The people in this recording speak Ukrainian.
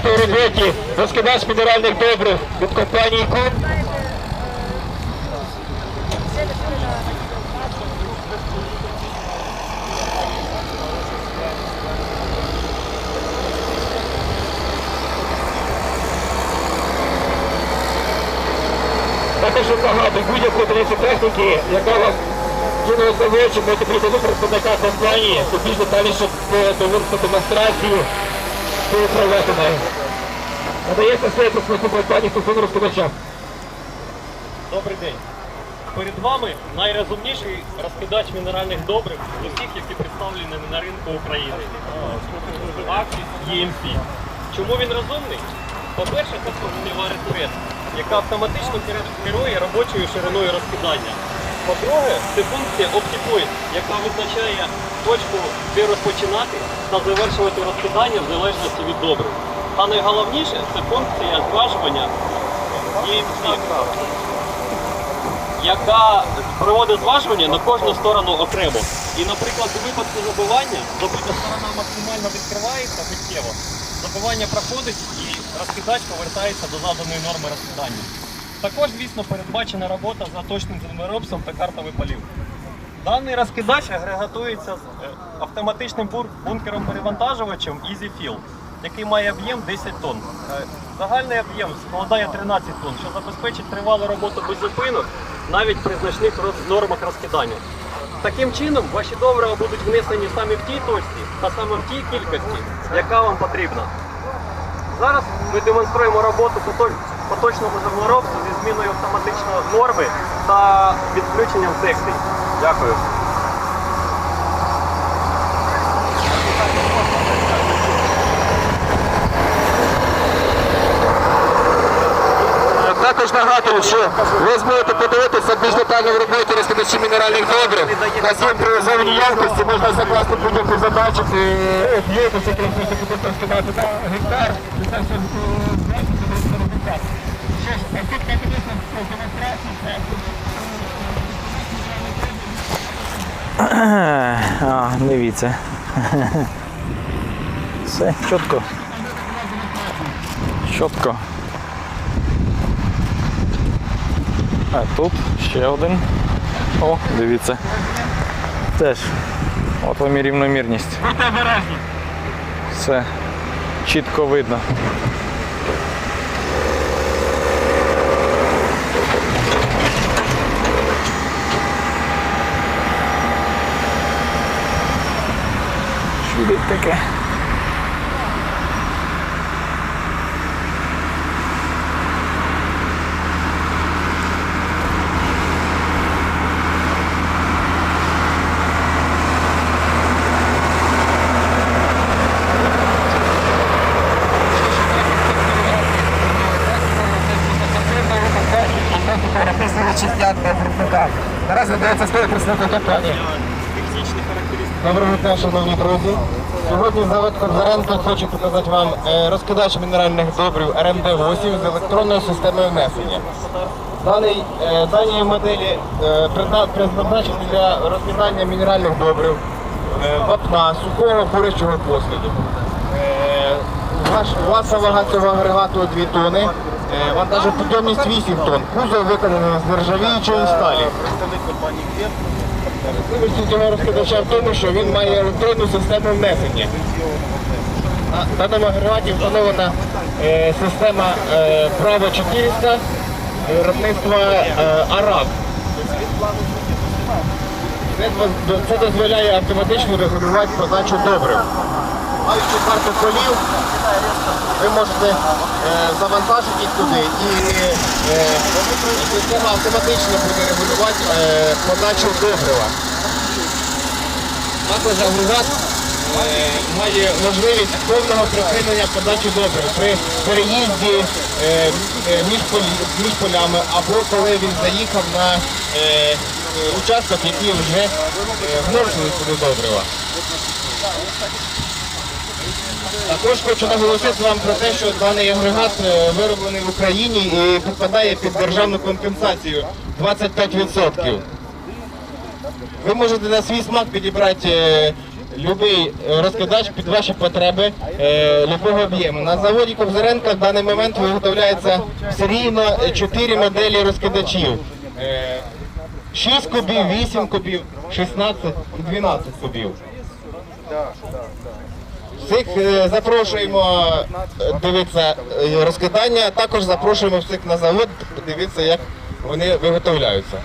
роботі розкидач мінеральних добрив від компанії Кун. Також нагадую будь-яку одиницю техніки, яка вас кинулася в очі, можете прийти до представника компанії, то більш детальніше доводити демонстрацію було проведено. Надається представнику компанії стосовно розкидача. Добрий день. Перед вами найрозумніший розкидач мінеральних добрив з усіх, які представлені на ринку України. Axis EMP. Чому він розумний? По-перше, це формулюва ретурет, яка автоматично керує робочою шириною розкидання. По-друге, це функція OptiPoint, яка визначає точку, де розпочинати та завершувати розкидання в залежності від добрив. А найголовніше це функція зважування EMC яка проводить зважування на кожну сторону окремо. І, наприклад, у випадку забивання, забита сторона максимально відкривається миттєво, забивання проходить і розкидач повертається до заданої норми розкидання. Також, звісно, передбачена робота за точним землеробством та картовий полів. Даний розкидач агрегатується з е, автоматичним бункером-перевантажувачем EasyFill, який має об'єм 10 тонн. Е, Загальний об'єм складає 13 тонн, що забезпечить тривалу роботу без зупинок навіть при значних нормах розкидання. Таким чином, ваші добрива будуть внесені саме в тій точці та саме в тій кількості, яка вам потрібна. Зараз ми демонструємо роботу поточ- поточного зі зміною автоматичної норми та відключенням секцій. Дякую. Також нагадую, що ви зможете подивитися більш детально в роботі розкидачі мінеральних добрив. На всім привозовній якості можна закласти будь-яку задачу, ви хочете розкидати на гектар. це все, результат. Що ж, А, дивіться. Все, чітко. Чітко. А тут ще один. О, дивіться. Теж. От вам і рівномірність. Будьте обережні. Все чітко видно. Що тут таке? Зараз надається слово представнику компанії. Доброго дня, шановні друзі. Сьогодні завод Конзаренко хоче показати вам е, розкидач мінеральних добрив РМД-8 з електронною системою внесення. Даний, е, дані моделі е, призначені для розкидання мінеральних добрив, вапна, сухого курячого посліду. Ваш- Васа вага цього агрегату 2 тони, вантажопідйомність 8 тонн, кузов виконаний з нержавіючої сталі. Особливістю цього розкидача в тому, що він має електронну систему внесення. На даному агрегаті встановлена е, система е, Право 400 виробництва е, Араб. Це, це дозволяє автоматично регулювати подачу добрив. Маючи карту полів, ви можете е, завантажити їх туди і е, система автоматично буде регулювати е, подачу добрива. Також агрегат е, має можливість повного припинення подачі добрив при переїзді е, е, між, полі- між полями або коли він заїхав на е, е, участок, який вже е, вносили сюди добрива. Також хочу наголосити вам про те, що даний агрегат е, вироблений в Україні і підпадає під державну компенсацію 25%. Ви можете на свій смак підібрати е, Любий е, розкидач під ваші потреби любого об'єму. На заводі Кобзаренка в даний момент виготовляється серійно 4 моделі розкидачів. Е, 6 кубів, 8 кубів, 16 і 12 кубів. Всіх е, запрошуємо е, дивитися е, розкидання, також запрошуємо всіх на завод, дивитися, як вони виготовляються.